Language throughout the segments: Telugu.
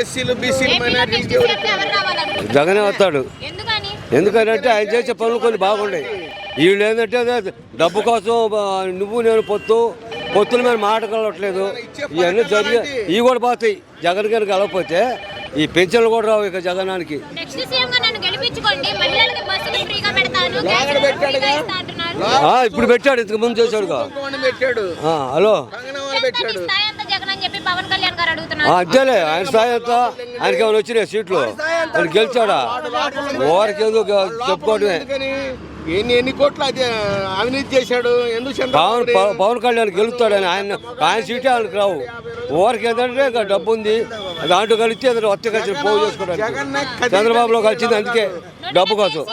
ఎస్సీలు బీసీలు మైనారిటీలు? జగనే వస్తాడు. ఎందుకని? ఎందుకంటే ఆయన చేసే పనులు కొన్ని బాగుంటాయి వీళ్ళు ఏంటంటే అదే డబ్బు కోసం నువ్వు నేను పొత్తు పొత్తుల మీద మాటకలట్లేదు ఇవన్నీ జరిగే ఇవి కూడా పోతాయి. జగన్ గారికి కలగకపోతే ఈ పెన్షన్లు కూడా రావు ఇక జగనానికి. ఇప్పుడు పెట్టాడు. ఇంతకు ముందు ఆ, హలో. అంతేలే. ఆయన స్థాయి ఎంత ఆయనకి ఏమైనా వచ్చినాయి సీట్లు? ఆయన గెలిచాడా? ఓరికి ఏదో చెప్పుకోవడమే ఎన్ని ఎన్ని కోట్లు అది అవినీతి చేశాడు? ఎందుకు పవన్ పవన్ కళ్యాణ్ గెలుస్తాడని ఆయన ఆయన సీటే ఆయనకు రావు. ఓరికి ఏంటంటే ఇంకా డబ్బు ఉంది దాంట్లో కలిస్తే ఏదైనా వచ్చి కలిసి పోగు చేసుకోవడానికి. చంద్రబాబులో కలిసింది అందుకే డబ్బు కోసం.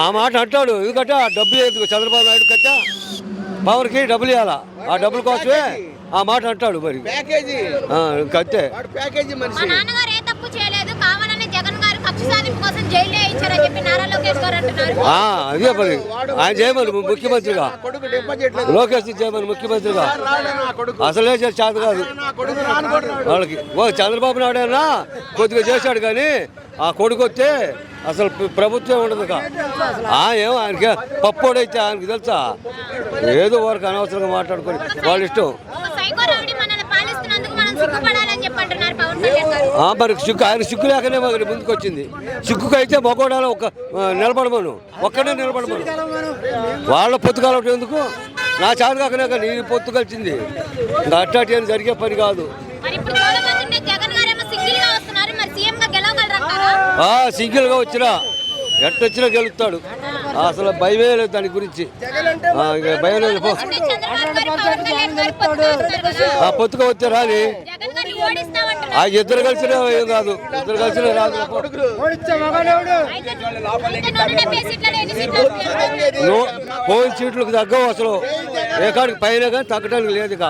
ఆ మాట అంటాడు. ఎందుకంటే ఆ ఎందుకు చంద్రబాబు నాయుడు కట్టా? పవన్కి డబ్బులు ఇవ్వాలా? ఆ డబ్బుల కోసమే ఆ మాట అంటాడు మరి. ప్యాకేజీ. అదే మరి ఆయన చేయమని ముఖ్యమంత్రిగా. లోకేష్ చేయమని ముఖ్యమంత్రిగా. అసలే చేత కాదు. వాళ్ళకి ఓ చంద్రబాబు నాయుడు అయినా కొద్దిగా చేశాడు కానీ ఆ కొడుకు వస్తే అసలు ప్ర- ప్రభుత్వం ఉండదు ఏమో ఆయనకి పప్పోడైతే ఆయనకి తెలుసా? ఏదో వరకు అనవసరంగా మాట్లాడుకొని వాళ్ళ ఇష్టం. మరి సిగ్గు ఆయన సిగ్గు లేకనే మరి ముందుకు వచ్చింది సిగ్గుకు అయితే మగోడాలో ఒక నిలబడమను. ఒక్కడే నిలబడమను. వాళ్ళ పొత్తు కలవటం ఎందుకు? నా చేత కాకనే నీ పొత్తు కలిసింది అట్టాటి అని జరిగే పని కాదు. సింగిల్గా వచ్చినా. ఎట్టొచ్చినా గెలుస్తాడు. అసలు భయమే లేదు దాని గురించి. భయం లేదు. పొత్తుగా వస్తారు కదా. ఆ ఇద్దరు కలిసినా ఏం కాదు ఇద్దరు కలిసినా రాదు పో. అయితే అయితే నూట డెబ్బై సీట్లలో ఎన్ని సీట్లు వస్తాయి? నో- పోయిన సీట్లకు తగ్గవు అసలు ఏ కాడికి పైన కానీ తగ్గడానికి లేదు ఇక